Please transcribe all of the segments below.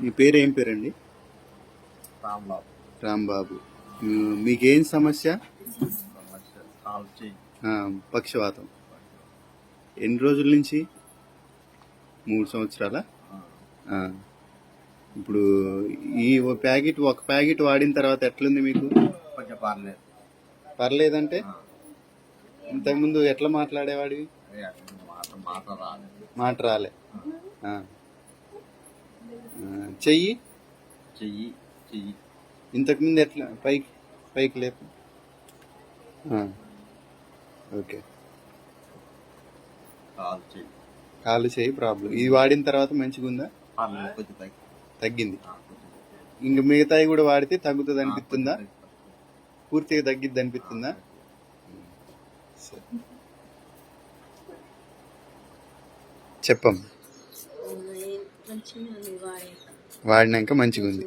మీ పేరు ఏం పేరండి? రాంబాబు. రాంబాబు. మీకేం సమస్య? పక్షవాతం. ఎన్ని రోజుల నుంచి? మూడు సంవత్సరాల? ఇప్పుడు ఈ ప్యాకెట్ ఒక ప్యాకెట్ వాడిన తర్వాత ఎట్లుంది మీకు? కొంచెం పర్లేదు. పర్లేదంటే? ఇంతకుముందు ఎట్లా మాట్లాడేవాడివి? మాట రాలే. చెయ్యి. చెయ్యి చెయ్యి. ఇంతకుముందు ఎట్లా? పైకి పైకి లేపు. ఓకే. కాల్ చెయ్యి. కాలు చేయి ప్రాబ్లం. ఇది వాడిన తర్వాత మంచిగా ఉందా? తగ్గింది. ఇంక మిగతాయి కూడా వాడితే తగ్గుతుంది అనిపిస్తుందా? పూర్తిగా తగ్గిద్ది అనిపిస్తుందా? సరే. చెప్పం మంచిగా ఉంది వాడాక వాడినాక మంచిగా ఉంది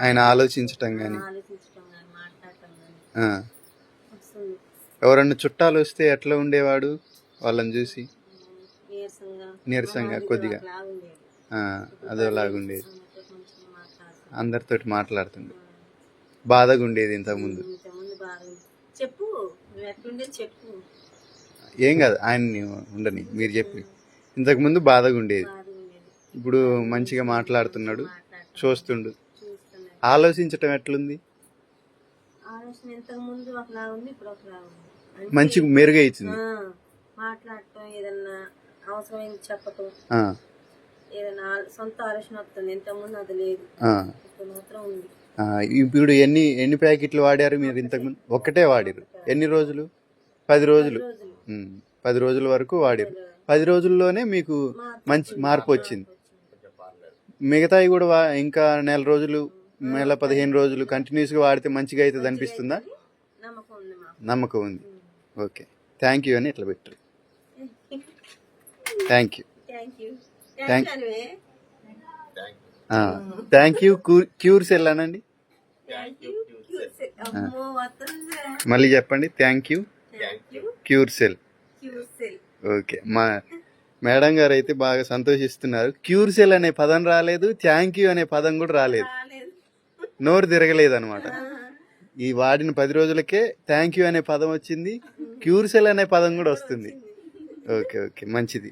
ఆయన ఆలోచించటం కానీ ఎవరన్నా చుట్టాలు వస్తే ఎట్లా ఉండేవాడు వాళ్ళని చూసి? నీరసంగా. కొద్దిగా. అదోలాగుండేది అందరితోటి మాట్లాడుతుండే. బాధగా ఉండేది ఇంతకుముందు. చెప్పు ఏం కాదు ఆయన్ని ఉండని మీరు చెప్పి ఇంతకుముందు బాధగా ఉండేది ఇప్పుడు మంచిగా మాట్లాడుతున్నాడు చూస్తుండు. ఆలోచించటం ఎట్లుంది? ముందు మంచి మెరుగైతుంది మాట్లాడటం ఏదన్నా అవసరమైన చెప్పటం. సొంత ఆలోచన వస్తుంది. ఇంతకుముందు అది లేదు. ఇప్పుడు మాత్రం ఉంది. ఆ, ఇప్పుడు ఎన్ని ఎన్ని ప్యాకెట్లు వాడారు మీరు ఇంతకుముందు ఒక్కటే వాడారు. ఎన్ని రోజులు? పది రోజులు. పది రోజుల. వరకు వాడారు పది రోజుల్లోనే మీకు మంచి మార్పు వచ్చింది. మిగతాయి కూడా ఇంకా నెల రోజులు నెల పదిహేను రోజులు కంటిన్యూస్గా వాడితే మంచిగా అవుతుంది అనిపిస్తుందా? నమ్మకం ఉంది. ఓకే. థ్యాంక్ యూ అని ఇట్లా పెట్టరు. Thank you thank you Thank- అనువే థ్యాంక్ యూ థ్యాంక్ యూ క్యూర్ సెల్ అనండి. థ్యాంక్ యూ అమ్మో వస్తుందా మళ్ళీ చెప్పండి. Thank you thank okay. మా మేడం గారు అయితే బాగా సంతోషిస్తున్నారు. క్యూర్ సెల్ అనే పదం రాలేదు థ్యాంక్ యూ అనే పదం కూడా రాలేదు. నోరు తిరగలేదు అనమాట ఈ వాడిన పది రోజులకే థ్యాంక్ యూ అనే పదం వచ్చింది క్యూర్ సెల్ అనే పదం కూడా వస్తుంది. Okay okay. మంచిది.